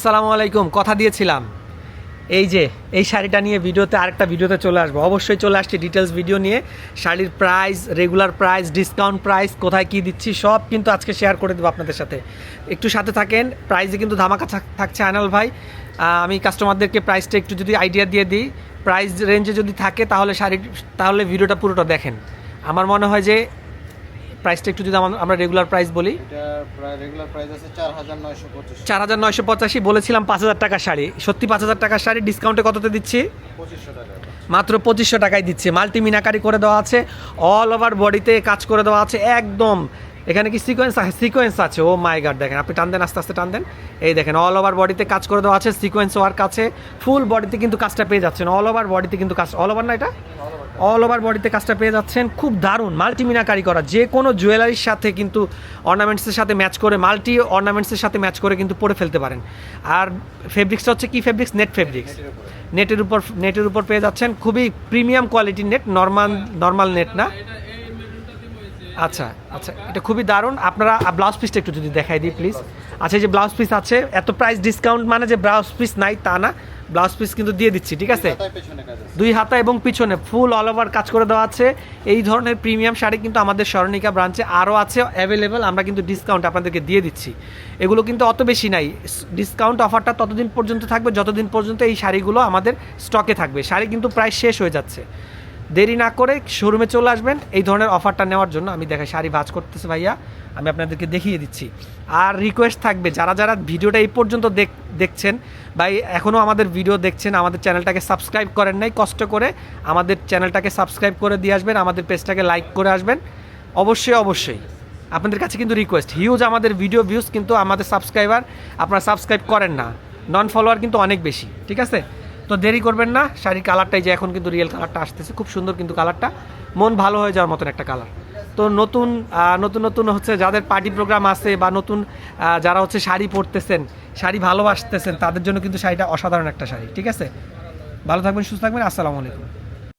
আসসালামু আলাইকুম, কথা দিয়েছিলাম। এই যে, এই শাড়িটা নিয়ে ভিডিওতে আরেকটা ভিডিওতে চলে আসব। অবশ্যই চলে আসছি ডিটেলস ভিডিও নিয়ে। শাড়ির price regular price discount price কোথায় কি দিচ্ছি, সব কিন্তু আজকে শেয়ার করে দেবো আপনাদের সাথে। একটু সাথে থাকেন প্রাইসে কিন্তু ধামাকা থাকছে আনাল ভাই। আমি কাস্টমারদেরকে প্রাইসটা একটু যদি আইডিয়া দিয়ে দিই প্রাইস রেঞ্জে যদি থাকে, তাহলে শাড়ি তাহলে ভিডিওটা পুরোটা দেখেন। আমার মনে হয় যে প্রাইসটা একটু যদি আমরা রেগুলার প্রাইস বলি। চার হাজার নয়শো পঁচাশি। বলেছিলাম পাঁচ হাজার টাকার শাড়ি। সত্যি পাঁচ হাজার টাকার শাড়ি ডিসকাউন্টে কততে দিচ্ছি? মাত্র পঁচিশশো টাকায় দিচ্ছে। মাল্টি মিনাকারি করে দেওয়া আছে অল ওভার বডিতে কাজ করে দেওয়া আছে একদম এখানে কি সিকোয়েন্স আছে? সিকোয়েন্স আছে। ও মাই গার্ড দেখেন, আপনি টান দেন আস্তে আস্তে টান দেন এই দেখেন অল ওভার বডিতে কাজ করে দেওয়া আছে সিকোয়েন্স ওয়ার্ক আছে। ফুল বডিতে কিন্তু কাজটা পেয়ে যাচ্ছেন। অল ওভার বডিতে কিন্তু কাজ অল ওভার না এটা? অল ওভার বডিতে কাজটা পেয়ে যাচ্ছেন। খুব দারুণ মাল্টি মিনাকারি করা যে কোনো জুয়েলারির সাথে কিন্তু অর্নামেন্টসের সাথে ম্যাচ করে মাল্টি অর্নামেন্টসের সাথে ম্যাচ করে কিন্তু পরে ফেলতে পারেন। আর ফেব্রিক্সটা হচ্ছে কি ফেব্রিক্স নেট ফেব্রিক্স নেটের উপর নেটের উপর পেয়ে যাচ্ছেন। খুবই প্রিমিয়াম কোয়ালিটির নেট নর্মাল নর্মাল নেট না। আচ্ছা আচ্ছা এটা খুবই দারুণ। আপনারা ব্লাউজ পিসটা একটু যদি দেখাই দিই প্লিজ আচ্ছা এই যে ব্লাউজ পিস আছে এত প্রাইস ডিসকাউন্ট মানে যে ব্লাউজ পিস নাই তা না। ব্লাউজ পিস কিন্তু দিয়ে দিচ্ছি ঠিক আছে? দুই হাতা এবং পিছনে ফুল অল ওভার কাজ করে দেওয়া আছে। এই ধরনের প্রিমিয়াম শাড়ি কিন্তু আমাদের স্মরণিকা ব্রাঞ্চে আরও আছে অ্যাভেলেবেল আমরা কিন্তু ডিসকাউন্ট আপনাদেরকে দিয়ে দিচ্ছি। এগুলো কিন্তু অত বেশি নাই। ডিসকাউন্ট অফারটা ততদিন পর্যন্ত থাকবে যতদিন পর্যন্ত এই শাড়িগুলো আমাদের স্টকে থাকবে। শাড়ি কিন্তু প্রায় শেষ হয়ে যাচ্ছে। দেরি না করে শোরুমে চলে আসবেন। এই ধরনের অফারটা নেওয়ার জন্য আমি দেখাই, শাড়ি ভাজ করতেছে ভাইয়া। আমি আপনাদেরকে দেখিয়ে দিচ্ছি। আর রিকোয়েস্ট থাকবে, যারা যারা ভিডিওটা এই পর্যন্ত দেখ দেখছেন বা এখনও আমাদের ভিডিও দেখছেন, আমাদের চ্যানেলটাকে সাবস্ক্রাইব করেন নাই, কষ্ট করে আমাদের চ্যানেলটাকে সাবস্ক্রাইব করে দিয়ে আসবেন, আমাদের পেজটাকে লাইক করে আসবেন। অবশ্যই অবশ্যই। আপনাদের কাছে কিন্তু রিকোয়েস্ট হিউজ আমাদের ভিডিও ভিউজ কিন্তু আমাদের সাবস্ক্রাইবার আপনারা সাবস্ক্রাইব করেন না। নন ফলোয়ার কিন্তু অনেক বেশি, ঠিক আছে? তো দেরি করবেন না, শাড়ির কালারটাই যে এখন কিন্তু রিয়েল কালারটা আসতেছে, খুব সুন্দর কিন্তু কালারটা মন ভালো হয়ে যাওয়ার মতন একটা কালার তো নতুন নতুন নতুন হচ্ছে যাদের পার্টি প্রোগ্রাম আছে বা নতুন যারা হচ্ছে শাড়ি পরতেছেন, শাড়ি ভালোবাসতেছেন, তাদের জন্য কিন্তু শাড়িটা অসাধারণ একটা শাড়ি, ঠিক আছে? ভালো থাকবেন, সুস্থ থাকবেন, আসসালামু আলাইকুম।